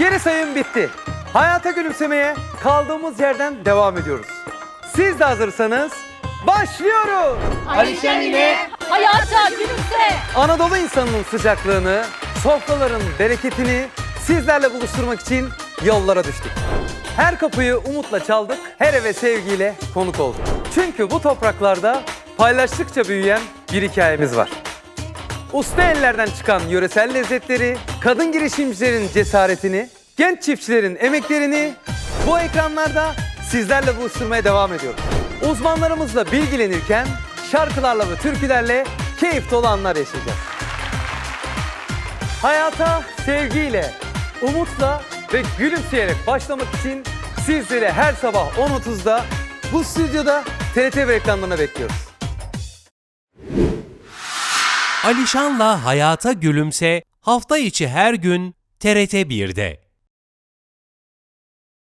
Geri sayım bitti. Hayata gülümsemeye kaldığımız yerden devam ediyoruz. Siz de hazırsanız başlıyoruz. Alişan ile Hayata gülümse. Anadolu insanının sıcaklığını, sofraların bereketini sizlerle buluşturmak için yollara düştük. Her kapıyı umutla çaldık, her eve sevgiyle konuk olduk. Çünkü bu topraklarda paylaştıkça büyüyen bir hikayemiz var. Usta ellerden çıkan yöresel lezzetleri, kadın girişimcilerin cesaretini, genç çiftçilerin emeklerini bu ekranlarda sizlerle buluşturmaya devam ediyoruz. Uzmanlarımızla bilgilenirken şarkılarla ve türkülerle keyif dolu anlar yaşayacağız. Hayata sevgiyle, umutla ve gülümseyerek başlamak için sizleri her sabah 10.30'da bu stüdyoda TRT bir ekranlarına bekliyoruz. Alişan'la Hayata Gülümse hafta içi her gün TRT 1'de.